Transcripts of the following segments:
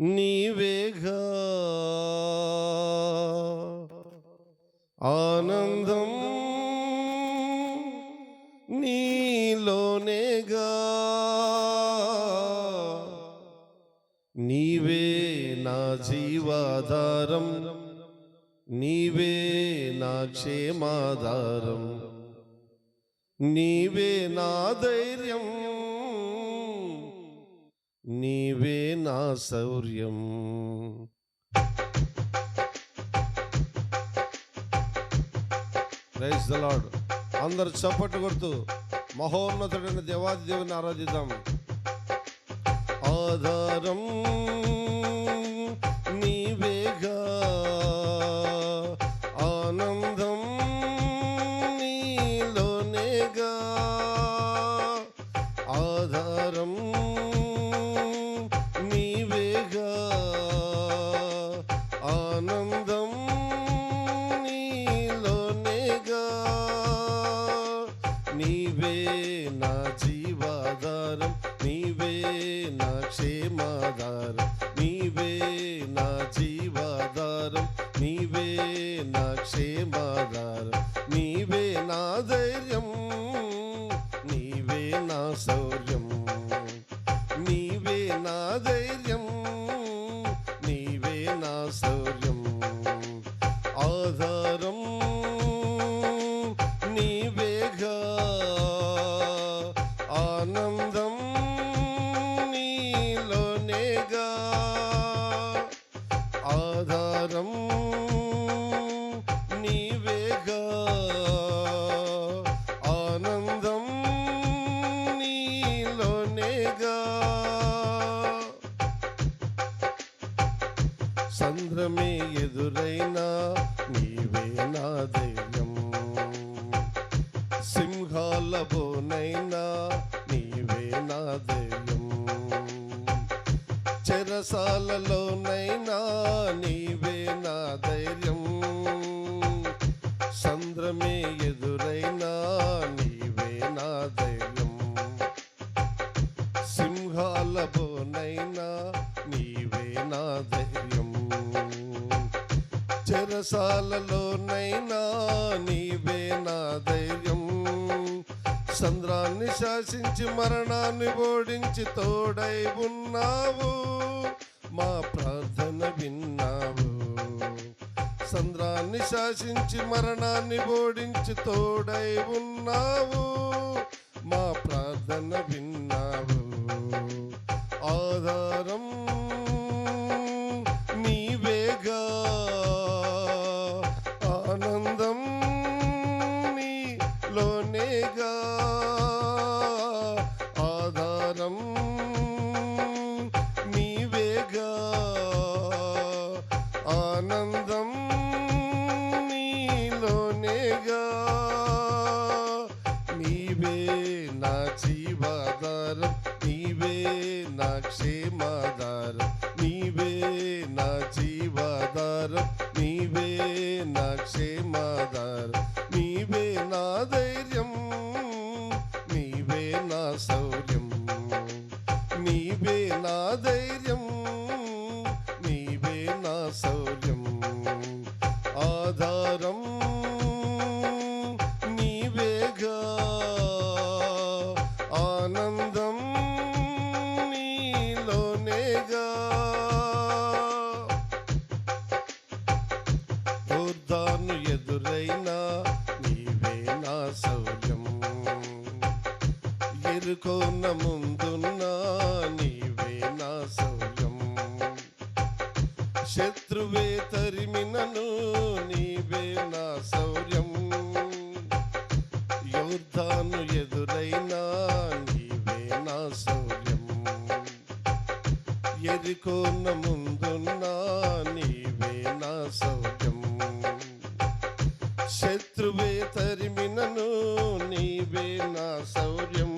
నీవేగా. ఆనందం నీలోనేగా. నీవే నా జీవాధారం. నీవే నా క్షేమాధారం. నీవే నా ధైర్యం. నీవే నా శౌర్యం. ప్రైజ్ ద లార్డ్ అందరు చప్పట్టు కొడుతూ మహోన్నతుడైన దేవాది దేవుని ఆరాధిద్దాం. ఆధారం ఆనందం నీలోనేగా నీవే నా జీవాధారం నీవే నా క్షేమాధారం నీవే నా జీవాధారం నీవే నా క్షేమాధారం. నీవే నా ధైర్యం నీవే నా శౌర్యం. నీవే నా ధైర్యం. ఆధారం నీవేగా. ఆనందం నీలోనేగా. ఆధారం నీవేగా. సింహాల నీవే నా దయ్యం. చెరసాలలోనైనా నీవే నా ధైర్యం సంద్రమే ఎదురైనా నీవే నా ధైర్యం సింహాలబోనైనా నీవే నా ధైర్యం చెరసాలలోనైనా నీవే నా ధైర్యం చంద్రాన్ని శాసించి మరణాన్ని ఓడించి తోడై ఉన్నావు. మా ప్రార్థన విన్నావు. చంద్రాన్ని శాసించి మరణాన్ని ఓడించి తోడై ఉన్నావు. జీవాధారం నీవే నా క్షేమాధారం. నీవే నా జీవాధారం. నీవే నా క్షేమాధారం. నీవే నా ధైర్యం. నీవే నా శౌర్యం. నీవే నా ధైర్యం. నీవే నా శౌర్యం. నీలోనేగా యోర్దాను ఎదురైనా నీవే నా శౌర్యం ఎరుకోన ముందున్నా నీవే నా శౌర్యం శత్రువే తరిమినను నీవే నా శౌర్యం ఎరుకోన ముందున్నా నీవే నా శౌర్యం శత్రువే తరిమినను నీవే నా శౌర్యం.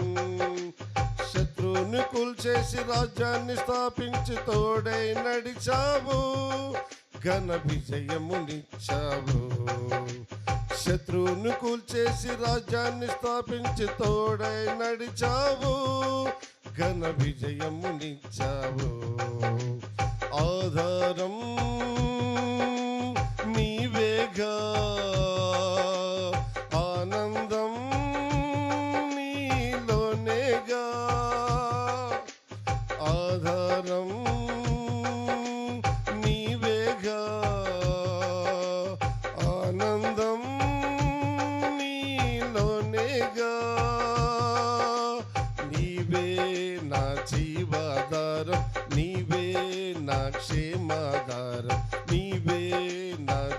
శత్రువుని కూల్చేసి రాజ్యాన్ని స్థాపించి తోడై నడిచావు. ఘన విజయమునిచ్చావు. శత్రువును కూల్చేసి రాజ్యాన్ని స్థాపించి తోడై నడిచావు. ఘన విజయమునిచ్చావు ఆధారం నీవేగా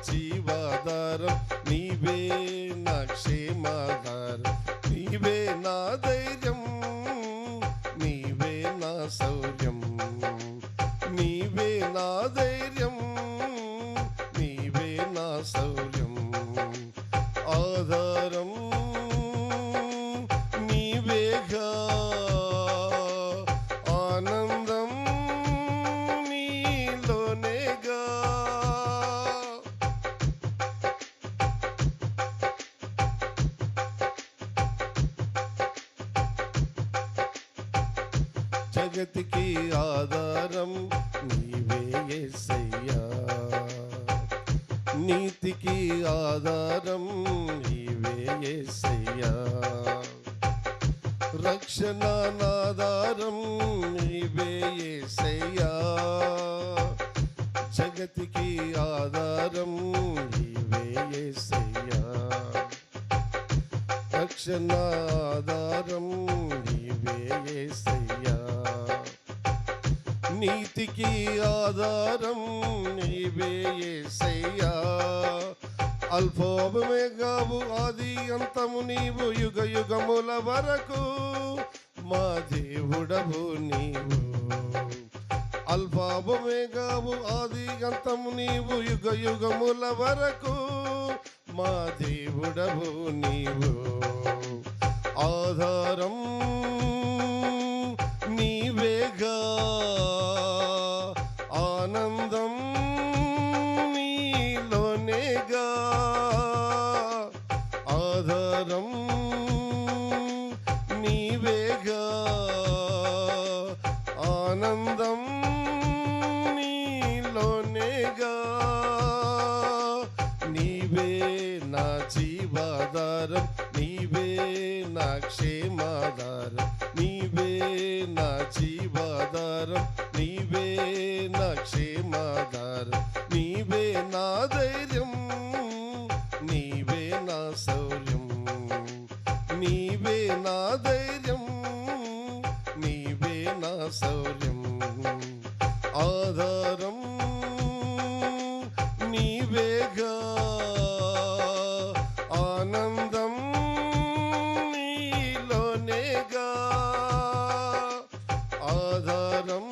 జీవాధారం నీవే నా క్షేమాధారం నీవే నా ధైర్యం నీవే నా శౌర్యం నీవే నా ధైర్యం నీవే నా శౌర్యం. ఆధారం జగతికి ఆధారం నీవే యేసయ్యా నీతికి ఆధారం నీవే యేసయ్యా రక్షణ నాధారం నీవే యేసయ్యా జగతికి ఆధారం నీవే యేసయ్యా రక్షణ ఆధారం నీవే యేసయ్యా నీతికి ఆధారం నీవే యేసయ్యా అల్పోపమేగావు ఆది అంతము నీవు యుగ యుగముల వరకు మా దేవుడవు నీవు. అల్పాపమేగావు ఆది అంతము నీవు యుగ యుగముల వరకు మా దేవుడవు నీవు. ఆధారం నీవేగా ఆనందం నీలోనేగా. నీవే నా జీవాధారం నీవే నా క్షేమాధారం నీవే నా జీవాధారం నీవే నా క్షేమాధారం. నీవే నా ధైర్యం నీవే నా శౌర్యం. నీవే నా ధైర్యం. నా శౌర్యం ఆధారం నీవేగా ఆనందం నీలోనేగా ఆధారం